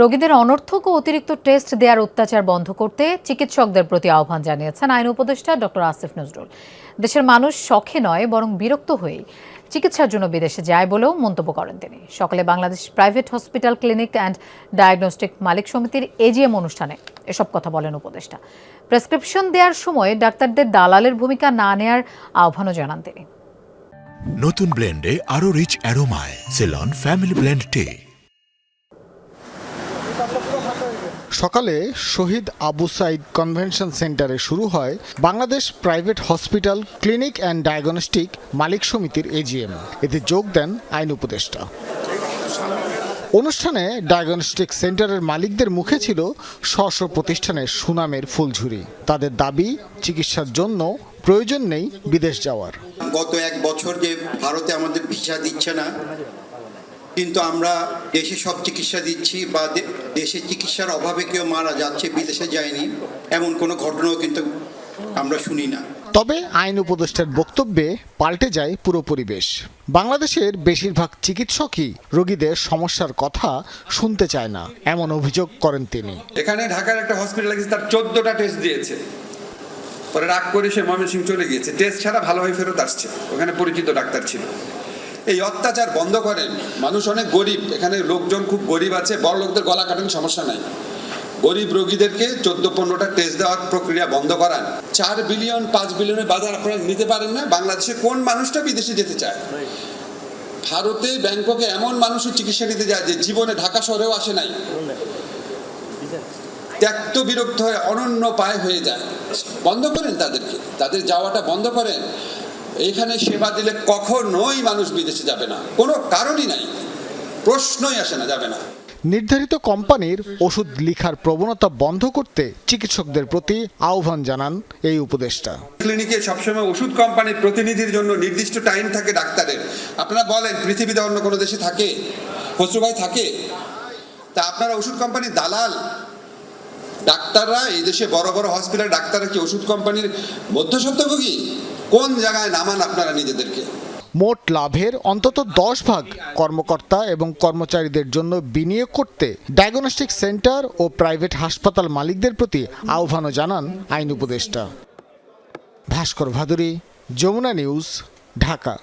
রোগীদের অনর্থক ও অতিরিক্ত টেস্ট দেওয়ার অত্যাচার বন্ধ করতে চিকিৎসকদের প্রতি আহ্বান জানিয়েছেন আইন উপদেষ্টা ডক্টর আসিফ নজরুল। দেশের মানুষ শখে নয়, বরং বিরক্ত হয়েই চিকিৎসার জন্য বিদেশে যায় বলেও মন্তব্য করেন তিনি। সকালে Bangladesh private hospital clinic and diagnostic মালিক সমিতির এজিএম অনুষ্ঠানে এসব কথা বলেন উপদেষ্টা। প্রেসক্রিপশন দেওয়ার সময় ডাক্তারদের দালালের ভূমিকা না নেয়ার আহ্বানও জানান তিনি। নতুন ব্লেন্ডে আরও রিচ অ্যারোমায়, সেলন, ফ্যামিলি ব্লেন্ড টে। সকালে শহীদ আবু সাইদ কনভেনশন সেন্টারে শুরু হয় Bangladesh private hospital clinic and diagnostic মালিক সমিতির এজিএম। এতে যোগ দেন আইন উপদেষ্টা। অনুষ্ঠানে ডায়াগনস্টিক সেন্টারের মালিকদের মুখে ছিল স্ব প্রতিষ্ঠানের সুনামের ফুলঝুরি। তাদের দাবি, চিকিৎসার জন্য প্রয়োজন নেই বিদেশ যাওয়ার। গত এক বছর যে ভারতে আমাদের ভিসা দিচ্ছে না কিন্তু আমরা দেশে সব চিকিৎসা দিচ্ছি বা দেশে চিকিৎসার অভাবে কেউ মারা যাচ্ছে বিদেশে যায়নি এমন কোনো ঘটনাও কিন্তু আমরা শুনি না। তবে আইন উপদেষ্টার বক্তব্যে পাল্টে যায় পুরো পরিবেশ। বাংলাদেশের বেশিরভাগ চিকিৎসকই রোগীদের সমস্যার কথা শুনতে চায় না এমন অভিযোগ করেন তিনি। এখানে ঢাকার একটা হসপিটাল গেছে তার চোদ্দটা টেস্ট দিয়েছে। পরে রাগ করে সে ময়মনসিং চলে গিয়েছে। টেস্ট ছাড়া ভালো হয়ে ফেরত আসছে। ওখানে পরিচিত ডাক্তার ছিল। এই অত্যাচার বন্ধ করেন। মানুষ অনেক গরিব। এখানে লোকজন খুব গরিব আছে, বড় লোকদের গলা কাটেন, সমস্যা নাই। গরিব রোগীদেরকে চোদ্দ পনেরোটা টেস্ট দেওয়ার প্রক্রিয়া বন্ধ করান। চার বিলিয়ন পাঁচ বিলিয়নের বাজার আপনারা নিতে পারেন না। বাংলাদেশে কোন মানুষটা বিদেশে যেতে চায়? ভারতে, ব্যাংককে এমন মানুষের চিকিৎসা নিতে যায় যে জীবনে ঢাকা শহরেও আসে নাই। ত্যক্ত বিরক্ত হয়ে অনন্য পায় হয়ে যায়। বন্ধ করেন তাদেরকে। তাদের যাওয়াটা বন্ধ করেন। এইখানে সেবা দিলে কখনোই মানুষ বিদেশে যাবে না। কোনো কারণই নাই। প্রশ্নই আসে না যাবে না। নির্ধারিত কোম্পানির ওষুধ লিখার প্রবণতা বন্ধ করতে চিকিৎসকদের প্রতি আহ্বান জানান এই উপদেষ্টা। ক্লিনিকে সবসময় ওষুধ কোম্পানির প্রতিনিধির জন্য নির্দিষ্ট টাইম থাকে ডাক্তারের। আপনারা বলেন পৃথিবীতে অন্য কোনো দেশে থাকে? খসরু ভাই থাকে? তা আপনারা ওষুধ কোম্পানির দালাল? ডাক্তাররা এই দেশে বড় বড় হসপিটাল ডাক্তাররা কি ওষুধ কোম্পানির মধ্যস্বত্বভোগী কোন জায়গায় নামান আপনারা নিজেদেরকে? মোট লাভের অন্তত দশ ভাগ কর্মকর্তা এবং কর্মচারীদের জন্য বিনিয়োগ করতে ডায়াগনস্টিক সেন্টার ও প্রাইভেট হাসপাতাল মালিকদের প্রতি আহ্বানও জানান আইন উপদেষ্টা। ভাস্কর ভাদুরী, যমুনা নিউজ, ঢাকা।